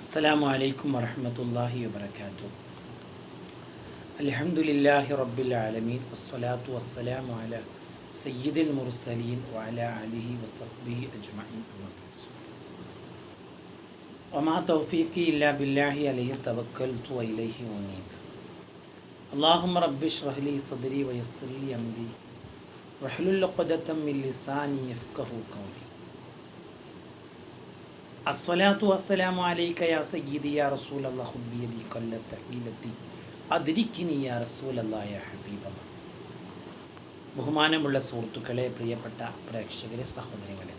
السلام عليكم ورحمة الله وبركاته. الحمد لله رب العالمين والصلاة والسلام على سيد المرسلين وعلى آله وصحبه أجمعين. وما توفيقي إلا بالله عليه توكلت وإليه أنيب. اللهم رب اشرح لي صدري ويسر لي أمري. واحلل عقدة من لساني يفقه قولي. അസ്വലാത്തു അലൈക യാ സയ്യിദി യാ യാ ബഹുമാനമുള്ള സുഹൃത്തുക്കളെ പ്രിയപ്പെട്ട പ്രേക്ഷകരെ സഹോദരങ്ങളെ.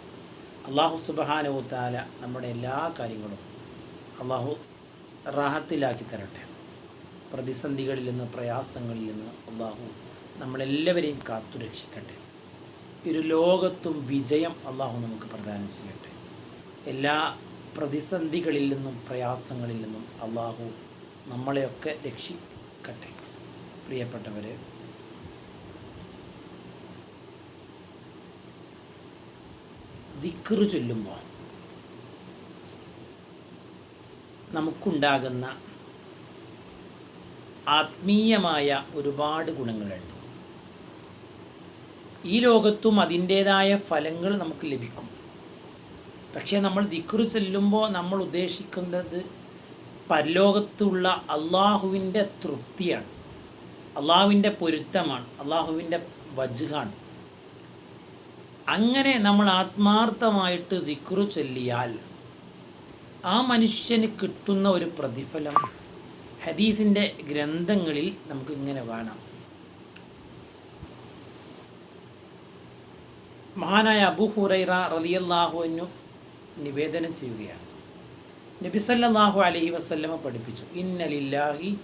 അള്ളാഹു സുബഹാനവു താല നമ്മുടെ എല്ലാ കാര്യങ്ങളും അള്ളാഹു റാഹത്തിലാക്കി തരട്ടെ. പ്രതിസന്ധികളിൽ നിന്ന് പ്രയാസങ്ങളിൽ നിന്ന് അള്ളാഹു നമ്മളെല്ലാവരെയും കാത്തുരക്ഷിക്കട്ടെ. ഇരു ലോകത്തും വിജയം അള്ളാഹു നമുക്ക് പ്രദാനം ചെയ്യട്ടെ. എല്ലാ പ്രതിസന്ധികളിൽ നിന്നും പ്രയാസങ്ങളിൽ നിന്നും അള്ളാഹു നമ്മളെയൊക്കെ രക്ഷിക്കട്ടെ. പ്രിയപ്പെട്ടവരെ ദിക്കറു ചൊല്ലുമ്പോൾ നമുക്കുണ്ടാകുന്ന ആത്മീയമായ ഒരുപാട് ഗുണങ്ങളുണ്ട്. ഈ ലോകത്തും അതിന്റേതായ ഫലങ്ങൾ നമുക്ക് ലഭിക്കും. പക്ഷേ നമ്മൾ ദിക്കുറി ചെല്ലുമ്പോൾ നമ്മൾ ഉദ്ദേശിക്കുന്നത് പരലോകത്തുള്ള അള്ളാഹുവിന്റെ തൃപ്തിയാണ്. അള്ളാഹുവിന്റെ പൊരുത്തമാണ്. അള്ളാഹുവിന്റെ വജുഹാണ് അങ്ങനെ നമ്മൾ ആത്മാർത്ഥമായിട്ട് ദിക്കുറു ചൊല്ലിയാൽ ആ മനുഷ്യന് കിട്ടുന്ന ഒരു പ്രതിഫലം ഹദീസിന്റെ ഗ്രന്ഥങ്ങളിൽ നമുക്ക് ഇങ്ങനെ കാണാം. മഹാനായ അബു ഹുറൈറ റലിയല്ലാഹുവിനു നിവേദനം ചെയ്യുകയാണ്. നബിസല്ലാഹു അലൈഹി വസല്ലമ പഠിപ്പിച്ചു ഇന്നലില്ലാഹി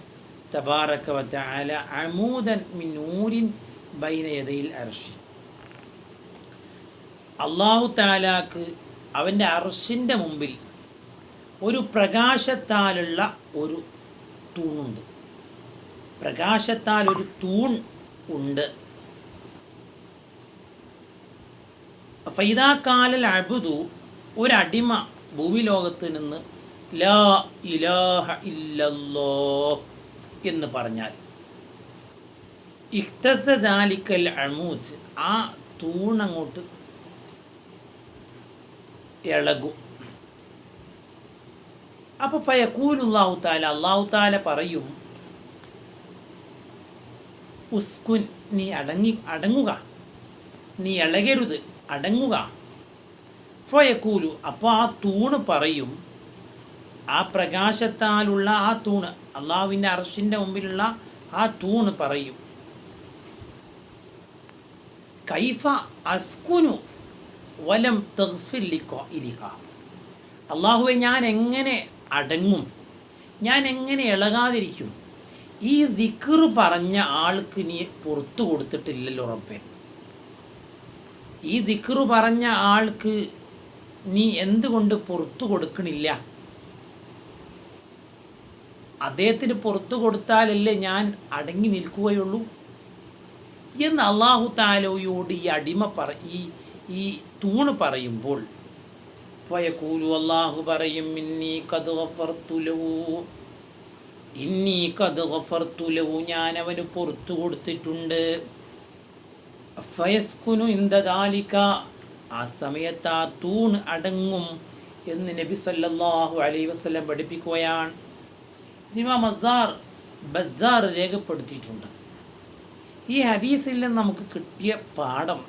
തബാറക വതആല അമൂദൻ മിനൂരിൻ ബൈനയതയിൽ അർഷി അള്ളാഹു താലാക്ക് അവന്റെ അർഷിന്റെ മുമ്പിൽ ഒരു പ്രകാശത്താലുള്ള ഒരു തൂണുണ്ട്. പ്രകാശത്താൽ ഒരു തൂൺ ഉണ്ട്. ഫൈദാ കാലൽ അബുദു ഒരടിമ ഭൂമി ലോകത്ത് നിന്ന് ലാ ഇലാഹ ഇല്ലല്ലോ എന്ന് പറഞ്ഞാൽ ഇഖ്തസാലിക്കൽ അമൂജ് ആ തൂണങ്ങോട്ട് ഇളകും. അപ്പോൾ ഫയക്കൂലുല്ലാഹു താല അള്ളാഹു താല പറയും ഉസ്കുൻ നീ അടങ്ങി അടങ്ങുക. നീ ഇളകരുത് അടങ്ങുക. ഫയക്കൂലു അപ്പോൾ ആ തൂണ് പറയും ആ പ്രകാശത്താലുള്ള ആ തൂണ് അള്ളാഹുവിന്റെ അർഷിന്റെ മുമ്പിലുള്ള ആ തൂണ് പറയും. കൈഫ അസ്കുനു വലം തെഹ്ഫില്ലിക്കോ ഇലിഹ അള്ളാഹുവെ ഞാൻ എങ്ങനെ അടങ്ങും? ഞാൻ എങ്ങനെ ഇളകാതിരിക്കും? ഈ ദിക്റ് പറഞ്ഞ ആൾക്ക് നീ പുറത്തു കൊടുത്തിട്ടില്ലല്ലോ റബ്ബെ. ഈ ദിക്റ് പറഞ്ഞ ആൾക്ക് നീ എന്തുകൊണ്ട് പുറത്തു കൊടുക്കണില്ല? അദ്ദേഹത്തിന് പുറത്തു കൊടുത്താലല്ലേ ഞാൻ അടങ്ങി നിൽക്കുകയുള്ളൂ? എന്ന് അള്ളാഹു താലോയോട് ഈ അടിമ പറ ഈ ഈ തൂണ് പറയുമ്പോൾ ഫയക്കൂലു അള്ളാഹു പറയും ഇന്നീ കത് ഗഫർത്തുലവു ഇന്നീ കത് ഗഫർത്തുലവു ഞാൻ അവന് പുറത്തു കൊടുത്തിട്ടുണ്ട്. ഫയസ്കുനു ഇന്ദാലിക്ക ആ സമയത്ത് ആ തൂൺ അടങ്ങും എന്ന് നബി സല്ലാഹു അലൈ വസ്ലം പഠിപ്പിക്കുകയാണ്. ഇമാം മസാർ ബസാർ രേഖപ്പെടുത്തിയിട്ടുണ്ട്. ഈ ഹദീസിൽ നിന്ന് നമുക്ക് കിട്ടിയ പാഠം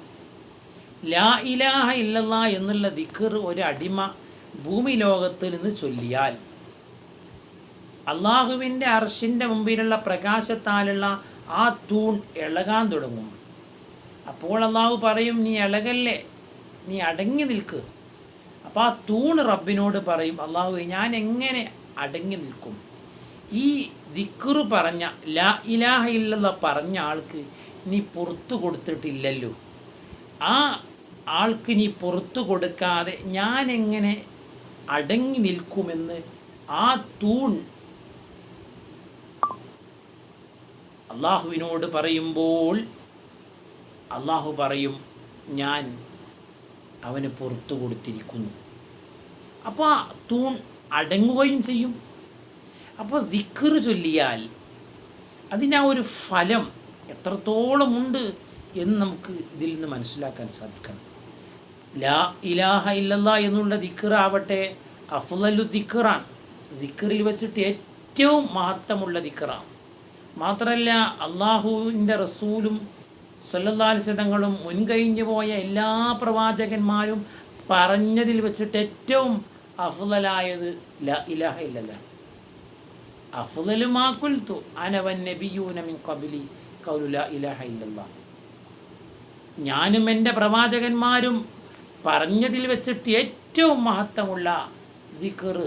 ലാ ഇലാഹ ഇല്ലല്ല എന്നുള്ള ദിക്കർ ഒരു അടിമ ഭൂമി ലോകത്തിൽ നിന്ന് ചൊല്ലിയാൽ അള്ളാഹുവിന്റെ അർഷിന്റെ മുമ്പിലുള്ള പ്രകാശത്താലുള്ള ആ തൂൺ ഇളകാൻ തുടങ്ങും. അപ്പോൾ അള്ളാഹു പറയും നീ ഇളകല്ലേ? നീ അടങ്ങി നിൽക്ക്. അപ്പോൾ ആ തൂണ് റബ്ബിനോട് പറയും അള്ളാഹു ഞാൻ എങ്ങനെ അടങ്ങി നിൽക്കും? ഈ ദിക്കുറ് പറഞ്ഞ ലാ ഇലാഹ ഇല്ലെന്ന പറഞ്ഞ ആൾക്ക് നീ പുറത്തു കൊടുത്തിട്ടില്ലല്ലോ. ആ ആൾക്ക് നീ പുറത്തു കൊടുക്കാതെ ഞാൻ എങ്ങനെ അടങ്ങി നിൽക്കുമെന്ന് ആ തൂൺ അള്ളാഹുവിനോട് പറയുമ്പോൾ അള്ളാഹു പറയും ഞാൻ അവന് പുറത്തു കൊടുത്തിരിക്കുന്നു. അപ്പോൾ ആ തൂൺ അടങ്ങുകയും ചെയ്യും. അപ്പോൾ ദിക്കറ് ചൊല്ലിയാൽ അതിന് ഒരു ഫലം എത്രത്തോളമുണ്ട് എന്ന് നമുക്ക് ഇതിൽ നിന്ന് മനസ്സിലാക്കാൻ സാധിക്കണം. ലാ ഇലാഹ ഇല്ലല്ല എന്നുള്ള ദിക്കറാവട്ടെ അഫ്ലലു ദിക്കറാണ് ദിക്കറിൽ വെച്ചിട്ട് ഏറ്റവും മഹത്വമുള്ള ദിക്കറാണ് മാത്രമല്ല അള്ളാഹുവിന്റെ റസൂലും സല്ലല്ലാലിസതങ്ങളും മുൻകഴിഞ്ഞു പോയ എല്ലാ പ്രവാചകന്മാരും പറഞ്ഞതിൽ വെച്ചിട്ട് ഏറ്റവും അഫുലായത് ല ഇലാഹ ഇല്ലല്ല അഫ്ലലു മാ കുൽത്തു അനവൻ നബിയൂനമിൻ ഖബ്ലി ഖൗലു ലാ ഇലാഹ ഇല്ലല്ലാ ഞാനും എന്റെ പ്രവാചകന്മാരും പറഞ്ഞതിൽ വെച്ചിട്ട് ഏറ്റവും മഹത്വമുള്ള ദിക്കർ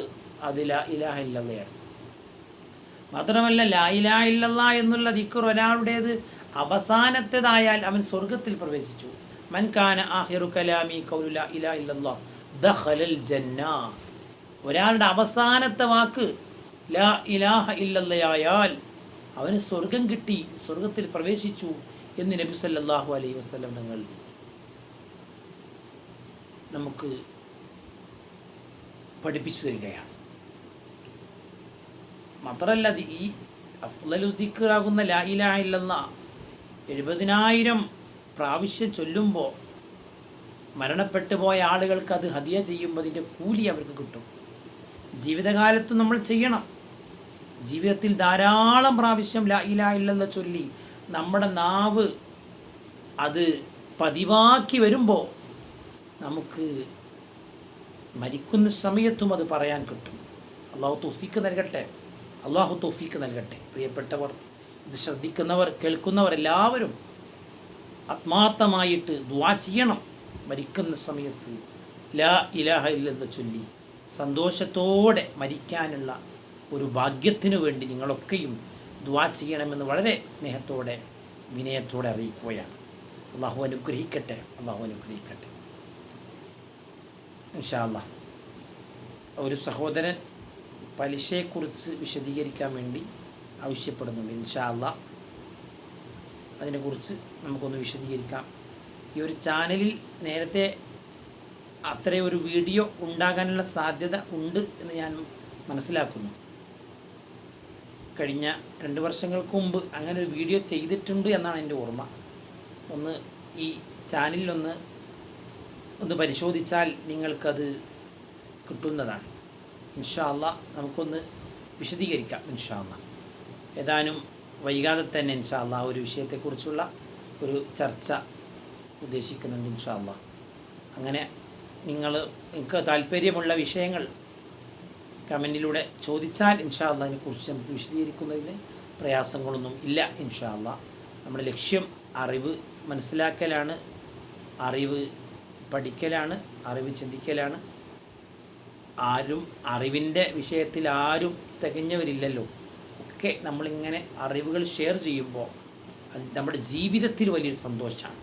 അത് ലാ ഇലാഹ ഇല്ലല്ലയാണ് മാത്രമല്ല ലാ ഇലാഹ എന്നുള്ള ദിക്കർ ഒരാളുടേത് അവസാനത്തേതായാൽ അവൻ സ്വർഗത്തിൽ പ്രവേശിച്ചു. മൻകാന ആഹിറു കലാമി കൗലുല ഇല ഇല്ലല്ലാ ദഖലൽ ജന്ന. ഒരാളുടെ അവസാനത്തെ വാക്ക് ലാ ഇലാഹ ഇല്ലല്ലയായാൽ അവന് സ്വർഗം കിട്ടി സ്വർഗത്തിൽ പ്രവേശിച്ചു എന്ന് നബി സല്ലാഹു അലൈഹി വസല്ലം നിങ്ങൾ നമുക്ക് പഠിപ്പിച്ചു തരികയാണ്. മാത്രമല്ല ഈ അഫ്ലലു ദിക്കറാകുന്ന ലാ ഇലാഹ ഇല്ലെന്ന എഴുപതിനായിരം പ്രാവശ്യം ചൊല്ലുമ്പോൾ മരണപ്പെട്ടു പോയ ആളുകൾക്ക് അത് ഹതിയ ചെയ്യുമ്പോൾ അതിന്റെ കൂലി അവർക്ക് കിട്ടും. ജീവിതകാലത്ത് നമ്മൾ ചെയ്യണം. ജീവിതത്തിൽ ധാരാളം പ്രാവശ്യം ലാ ചൊല്ലി നമ്മുടെ നാവ് അത് പതിവാക്കി വരുമ്പോൾ നമുക്ക് മരിക്കുന്ന സമയത്തും അത് പറയാൻ കിട്ടും. അള്ളാഹു തൊഫീക്ക് നൽകട്ടെ. അള്ളാഹു തൊഫീക്ക് നൽകട്ടെ. പ്രിയപ്പെട്ടവർ ഇത് ശ്രദ്ധിക്കുന്നവർ കേൾക്കുന്നവർ എല്ലാവരും ആത്മാർത്ഥമായിട്ട് ദ്വാ ചെയ്യണം. മരിക്കുന്ന സമയത്ത് ലാ ഇലാഹ ഇല്ലെന്ന് ചൊല്ലി സന്തോഷത്തോടെ മരിക്കാനുള്ള ഒരു ഭാഗ്യത്തിനു വേണ്ടി നിങ്ങളൊക്കെയും ദ്വാ ചെയ്യണമെന്ന് വളരെ സ്നേഹത്തോടെ വിനയത്തോടെ അറിയിക്കുകയാണ്. അള്ളാഹു അനുഗ്രഹിക്കട്ടെ അള്ളാഹു അനുഗ്രഹിക്കട്ടെ. ഇൻഷാല്ല ഒരു സഹോദരൻ പലിശയെക്കുറിച്ച് വിശദീകരിക്കാൻ വേണ്ടി ആവശ്യപ്പെടുന്നുണ്ട്. ഇൻഷാല്ല അതിനെക്കുറിച്ച് നമുക്കൊന്ന് വിശദീകരിക്കാം. ഈ ഒരു ചാനലിൽ നേരത്തെ അത്രയും ഒരു വീഡിയോ ഉണ്ടാകാനുള്ള സാധ്യത ഉണ്ട് എന്ന് ഞാൻ മനസ്സിലാക്കുന്നു. കഴിഞ്ഞ രണ്ട് വർഷങ്ങൾക്ക് മുമ്പ് അങ്ങനെ ഒരു വീഡിയോ ചെയ്തിട്ടുണ്ട് എന്നാണ് എന്റെ ഓർമ്മ. ഒന്ന് ഈ ചാനലിലൊന്ന് ഒന്ന് പരിശോധിച്ചാൽ നിങ്ങൾക്കത് കിട്ടുന്നതാണ്. ഇൻഷാല്ല നമുക്കൊന്ന് വിശദീകരിക്കാം. ഇൻഷാല്ല ഏതാനും വൈകാതെ തന്നെ ഇൻഷാല്ല ഒരു വിഷയത്തെക്കുറിച്ചുള്ള ഒരു ചർച്ച ഉദ്ദേശിക്കുന്നുണ്ട് ഇൻഷാല്ല അങ്ങനെ നിങ്ങൾ നിങ്ങൾക്ക് താല്പര്യമുള്ള വിഷയങ്ങൾ കമന്റിലൂടെ ചോദിച്ചാൽ ഇൻഷാല്ല അതിനെക്കുറിച്ച് നമുക്ക് വിശദീകരിക്കുന്നതിന് പ്രയാസങ്ങളൊന്നും ഇല്ല ഇൻഷാല്ല നമ്മുടെ ലക്ഷ്യം അറിവ് മനസ്സിലാക്കലാണ് അറിവ് പഠിക്കലാണ് അറിവ് ചിന്തിക്കലാണ്. ആരും അറിവിന്റെ വിഷയത്തിൽ ആരും തികഞ്ഞവരില്ലല്ലോ. ഒക്കെ നമ്മളിങ്ങനെ അറിവുകൾ ഷെയർ ചെയ്യുമ്പോൾ അത് നമ്മുടെ ജീവിതത്തിൽ വലിയൊരു സന്തോഷമാണ്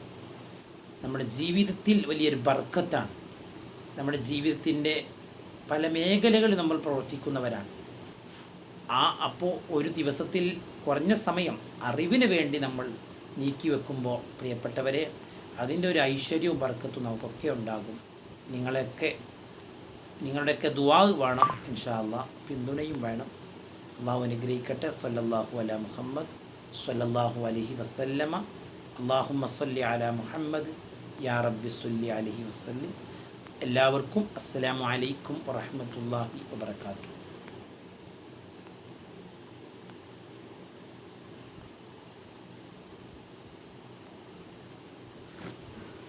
നമ്മുടെ ജീവിതത്തിൽ വലിയൊരു ബർക്കത്താണ്. നമ്മുടെ ജീവിതത്തിന്റെ പല മേഖലകളിൽ നമ്മൾ പ്രവർത്തിക്കുന്നവരാണ്. ആ അപ്പോൾ ഒരു ദിവസത്തിൽ കുറഞ്ഞ സമയം അറിവിന് വേണ്ടി നമ്മൾ നീക്കി വെക്കുമ്പോൾ പ്രിയപ്പെട്ടവരെ അതിന്റെ ഒരു ഐശ്വര്യവും ബർക്കത്തും നമുക്കൊക്കെ ഉണ്ടാകും. നിങ്ങളെയൊക്കെ നിങ്ങളുടെയൊക്കെ ദുവാ വേണം ഇൻഷാല്ല പിന്തുണയും വേണം. അള്ളാഹു അനുഗ്രഹിക്കട്ടെ. സല്ലല്ലാഹു അല മുഹമ്മദ് സല്ലല്ലാഹു അലഹി വസല്ലമ. അള്ളാഹുമ്മ സല്ലി അല മുഹമ്മദ് യാ റബ്ബി സല്ലി അലഹി വസല്ലം. എല്ലാവർക്കും അസ്സലാമു അലൈക്കും വറഹ്മത്തുള്ളാഹി വബർക്കാത്തു